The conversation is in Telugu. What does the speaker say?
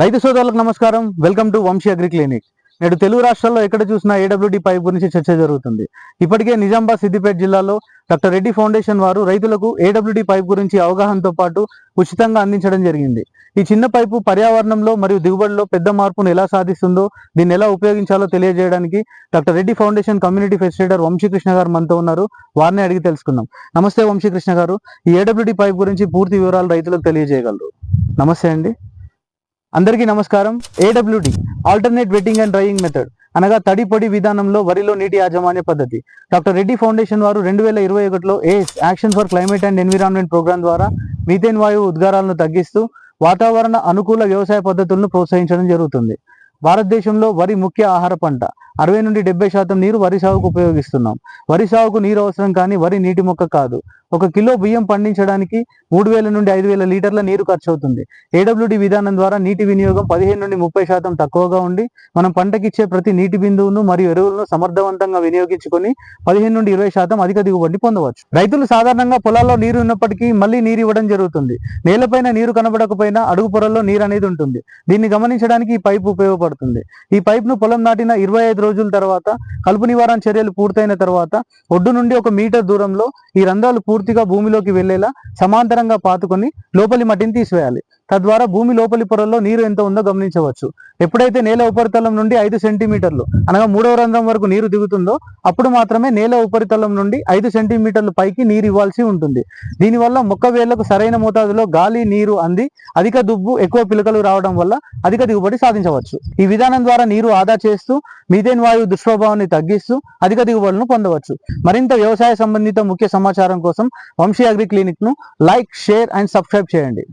రైతు సోదరులకు నమస్కారం. Welcome to Vamsi agri clinic. నేడు తెలుగు రాష్ట్రాల్లో ఎక్కడ చూసినా ఏడబ్ల్యూడి పైప్ గురించి చర్చ జరుగుతుంది. ఇప్పటికే నిజామాబాద్ సిద్దిపేట జిల్లాలో డాక్టర్ రెడ్డి ఫౌండేషన్ వారు రైతులకు ఏడబ్ల్యూడి పైప్ గురించి అవగాహనతో పాటు ఉచితంగా అందించడం జరిగింది. ఈ చిన్న పైపు పర్యావరణంలో మరియు దిగుబడిలో పెద్ద మార్పును ఎలా సాధిస్తుందో దీన్ని ఎలా ఉపయోగించాలో తెలియజేయడానికి doctor Reddy foundation community facilitator Vamsikrishna గారు మనతో ఉన్నారు. వారిని అడిగి తెలుసుకుందాం. నమస్తే వంశీకృష్ణ గారు. ఈ ఏడబ్ల్యూడి పైప్ గురించి పూర్తి వివరాలు రైతులకు తెలియజేయగలరు. నమస్తే అండి. అందరికీ నమస్కారం. AWD alternate wetting and drying method అనగా తడి పొడి విధానంలో వరిలో నీటి యాజమాన్య పద్ధతి. డాక్టర్ రెడ్డి ఫౌండేషన్ వారు రెండు వేల ఇరవై ఒకటిలో ACE action for climate and environment programme ద్వారా మీథేన్ వాయువు ఉద్గారాలను తగ్గిస్తూ వాతావరణ అనుకూల వ్యవసాయ పద్ధతులను ప్రోత్సహించడం జరుగుతుంది. భారతదేశంలో వరి ముఖ్య ఆహార పంట. అరవై నుండి డెబ్బై శాతం నీరు వరి సాగుకు ఉపయోగిస్తున్నాం. వరి సాగుకు నీరు అవసరం కానీ వరి నీటి మొక్క కాదు. ఒక కిలో బియ్యం పండించడానికి మూడు వేల నుండి ఐదు వేల లీటర్ల నీరు ఖర్చు అవుతుంది ఏడబ్ల్యూడి విధానం ద్వారా నీటి వినియోగం పదిహేను నుండి ముప్పై శాతం తక్కువగా ఉండి మనం పంటకిచ్చే ప్రతి నీటి బిందువును మరియు ఎరువులను సమర్థవంతంగా వినియోగించుకొని పదిహేను నుండి ఇరవై శాతం అధిక దిగుబడిని పొందవచ్చు. రైతులు సాధారణంగా పొలాల్లో నీరు ఉన్నప్పటికీ మళ్ళీ నీరు ఇవ్వడం జరుగుతుంది. నేలపైన నీరు కనబడకపోయినా అడుగు పొరల్లో నీరు అనేది ఉంటుంది. దీన్ని గమనించడానికి ఈ పైపు ఉపయోగపడుతుంది. ఈ పైప్ను పొలం నాటిన ఇరవై ఐదు రోజుల తర్వాత కలుపు నివారణ చర్యలు పూర్తయిన తర్వాత ఒడ్డు నుండి ఒక మీటర్ దూరంలో ఈ రంధ్రాలు పూర్తిగా భూమిలోకి వెళ్ళేలా సమాంతరంగా పాతుకొని లోపలి మట్టిని తీసివేయాలి. తద్వారా భూమి లోపలి పొరల్లో నీరు ఎంత ఉందో గమనించవచ్చు. ఎప్పుడైతే నేల ఉపరితలం నుండి ఐదు సెంటీమీటర్లు అనగా మూడవ రంధ్రం వరకు నీరు దిగుతుందో అప్పుడు మాత్రమే నేల ఉపరితలం నుండి ఐదు సెంటీమీటర్లు పైకి నీరు ఇవ్వాల్సి ఉంటుంది. దీనివల్ల మొక్క వేళ్ళకు సరైన మోతాదులో గాలి నీరు అంది అధిక దుబ్బు ఎక్కువ పిలకలు రావడం వల్ల అధిక దిగుబడి సాధించవచ్చు. ఈ విధానం ద్వారా నీరు ఆదా చేస్తూ మీథేన్ వాయువు దుష్ప్రభావాన్ని తగ్గిస్తూ అధిక దిగుబడులను పొందవచ్చు. మరింత వ్యవసాయ సంబంధిత ముఖ్య సమాచారం కోసం వంశీ అగ్రి క్లినిక్ను లైక్ షేర్ అండ్ సబ్స్క్రైబ్ చేయండి.